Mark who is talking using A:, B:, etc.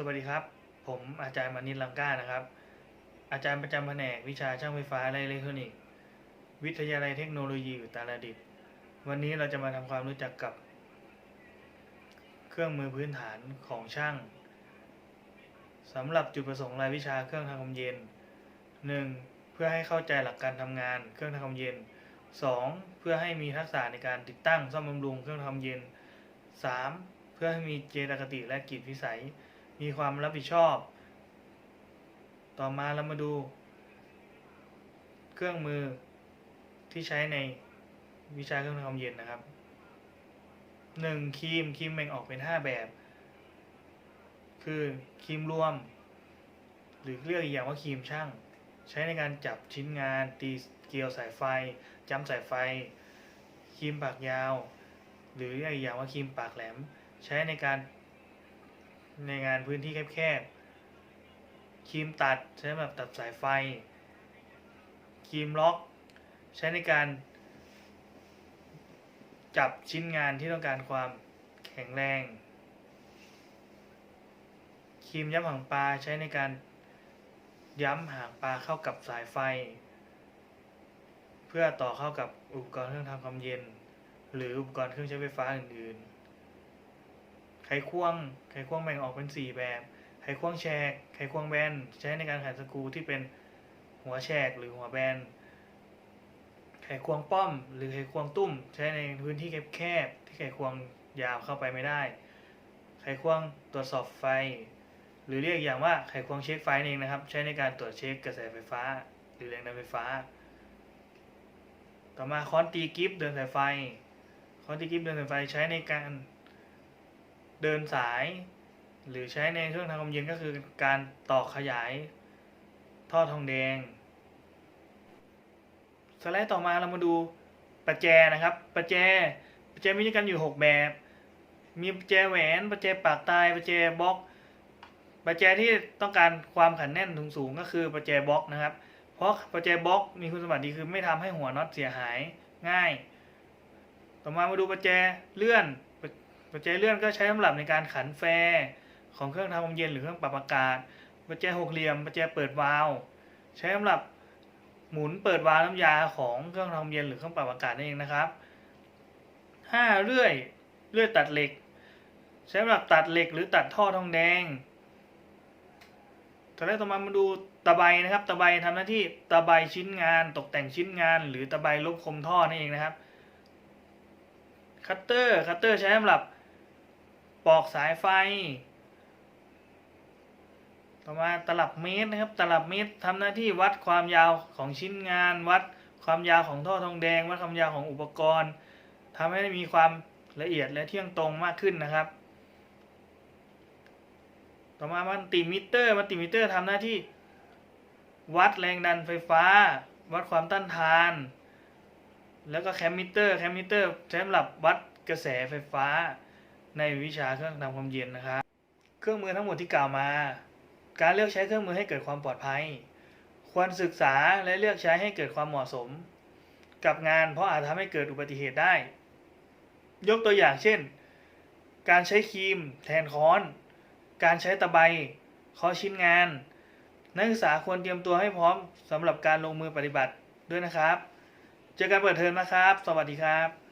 A: สวัสดีครับ ผมอาจารย์มานิตลังก้านะครับ อาจารย์ประจำแผนกวิชาช่างไฟฟ้าและอิเล็กทรอนิกส์ วิทยาลัยเทคโนโลยีอุตรดิตถ์วันนี้เราจะมาทำความรู้จักกับ เครื่องมือพื้นฐานของช่างสำหรับจุดประสงค์รายวิชาเครื่องทำความเย็น 1. เพื่อให้เข้าใจหลักการทำงานเครื่องทำความเย็น 2. เพื่อให้มีทักษะในการติดตั้งซ่อมบำรุงเครื่องทำความเย็น 3. เพื่อให้มีเจตคติและกิจวิสัย มีความรับผิดชอบ ต่อมาเรามาดู เครื่องมือที่ใช้ในวิชาเครื่องทำความเย็นนะครับ 1. ครีมครีมแบ่งออกเป็น 5 แบบ คือครีมรวม หรือเรียกอีกอย่างว่าครีมช่าง ใช้ในการจับชิ้นงาน ตีเกลียวสายไฟจ้ำสายไฟครีมปากยาว หรือเรียกอีกอย่างว่าครีมปากแหลม ใช้ในการ ในงานพื้นที่แคบๆครีมตัดใช้สำหรับตัดสายไฟครีมล็อก ใช้ในการ จับชิ้นงานที่ต้องการความแข็งแรงครีมย้ำหางปลาใช้ในการย้ำหางปลาเข้ากับสายไฟ เพื่อต่อเข้ากับอุปกรณ์เครื่องทำความเย็น หรืออุปกรณ์เครื่องใช้ไฟฟ้าอื่นๆ ไขควง ไขควงแบ่งออกเป็น 4 แบบ ไขควงแฉก ไขควงแบน ใช้ในการขันสกรูที่เป็นหัวแฉกหรือหัวแบน ไขควงป้อม หรือไขควงตุ้ม ใช้ในพื้นที่แคบๆ ที่ไขควงยาวเข้าไปไม่ได้ ไขควงตรวจสอบไฟ หรือเรียกอย่างว่าไขควงเช็คไฟนั่นเองนะครับ ใช้ในการตรวจเช็คกระแสไฟฟ้า หรือแรงดันไฟฟ้า ต่อมาค้อนตีกิฟเดินสายไฟค้อนตีกิฟเดินสายไฟใช้ในการ เดินสาย หรือใช้ในเครื่องทำความเย็นก็คือการต่อขยายท่อทองแดง สไลด์ต่อมาเรามาดูประแจนะครับ ประแจประแจมีด้วยกันอยู่ 6 แบบ มีประแจแหวนประแจปากตายประแจบล็อก ประแจที่ต้องการความขันแน่นสูงๆก็คือประแจบล็อกนะครับ เพราะประแจบล็อกมีคุณสมบัติดีคือไม่ทำให้หัวน็อตเสียหายง่าย ต่อมามาดูประแจเลื่อน ประประแจเลื่อนก็ใช้สำหรับในการขันแฟร์ของเครื่องทำความเย็นหรือเครื่องปรับอากาศประแจหกเหลี่ยมประแจเปิดวาล์วใช้สำหรับหมุนเปิดวาล์วน้ำยาของเครื่องทำความเย็นหรือเครื่องปรับอากาศนั่นเองนะครับห้าเลื่อยเลื่อยตัดเหล็ก ใช้สำหรับตัดเหล็กหรือตัดท่อทองแดงต่อแรกต่อมามาดูตะไบนะครับ ตะไบทำหน้าที่ตะไบชิ้นงาน ตกแต่งชิ้นงาน หรือตะไบลบคมท่อนั่นเองนะครับ คัตเตอร์ คัตเตอร์ใช้สำหรับ ปอกสายไฟ ต่อมาตลับเมตรนะครับ ตลับเมตรทำหน้าที่วัดความยาวของชิ้นงาน วัดความยาวของท่อทองแดง วัดความยาวของอุปกรณ์ทำให้มีความละเอียดและเที่ยงตรงมากขึ้นนะครับ ต่อมามัลติมิเตอร์มัลติมิเตอร์ทำหน้าที่ วัดแรงดันไฟฟ้า วัดความต้านทาน แล้วก็แคมมิเตอร์แคมมิเตอร์ใช้สำหรับวัดกระแสไฟฟ้า ในวิชาเครื่องทำความเย็นนะครับ เครื่องมือทั้งหมดที่กล่าวมา การเลือกใช้เครื่องมือให้เกิดความปลอดภัย ควรศึกษาและเลือกใช้ให้เกิดความเหมาะสม กับงานเพราะอาจทำให้เกิดอุบัติเหตุได้ ยกตัวอย่างเช่น การใช้ครีม แทนค้อน การใช้ตะไบเคาะชิ้นงาน นักศึกษาควรเตรียมตัวให้พร้อมสำหรับการลงมือปฏิบัติด้วยนะครับ เจอกันเปิดเทอมนะครับ สวัสดีครับ